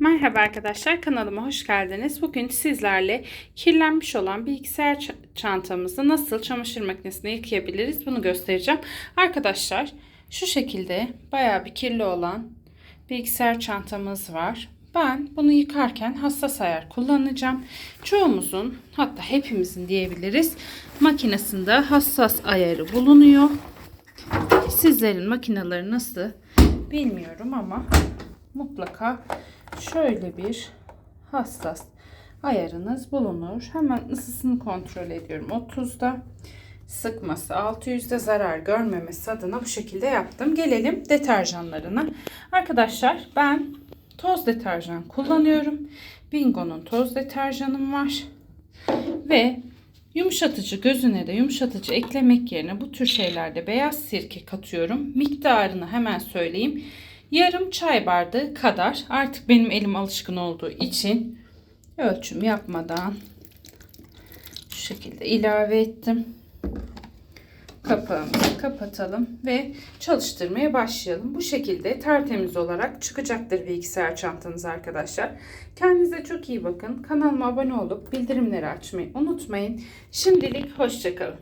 Merhaba arkadaşlar kanalıma hoş geldiniz. Bugün sizlerle kirlenmiş olan bilgisayar çantamızı nasıl çamaşır makinesinde yıkayabiliriz bunu göstereceğim. Arkadaşlar şu şekilde bayağı bir kirli olan bilgisayar çantamız var. Ben bunu yıkarken hassas ayar kullanacağım. Çoğumuzun hatta hepimizin diyebiliriz makinesinde hassas ayarı bulunuyor. Sizlerin makineleri nasıl bilmiyorum ama mutlaka şöyle bir hassas ayarınız bulunur. Hemen ısısını kontrol ediyorum. 30'da sıkması 600'de zarar görmemesi adına bu şekilde yaptım. Gelelim deterjanlarına. Arkadaşlar ben toz deterjan kullanıyorum. Bingo'nun toz deterjanım var. Ve yumuşatıcı gözüne de yumuşatıcı eklemek yerine bu tür şeylerde beyaz sirke katıyorum. Miktarını hemen söyleyeyim. Yarım çay bardağı kadar artık benim elim alışkın olduğu için ölçüm yapmadan şu şekilde ilave ettim. Kapağımızı kapatalım ve çalıştırmaya başlayalım. Bu şekilde tertemiz olarak çıkacaktır bilgisayar çantanız arkadaşlar. Kendinize çok iyi bakın. Kanalıma abone olup bildirimleri açmayı unutmayın. Şimdilik hoşçakalın.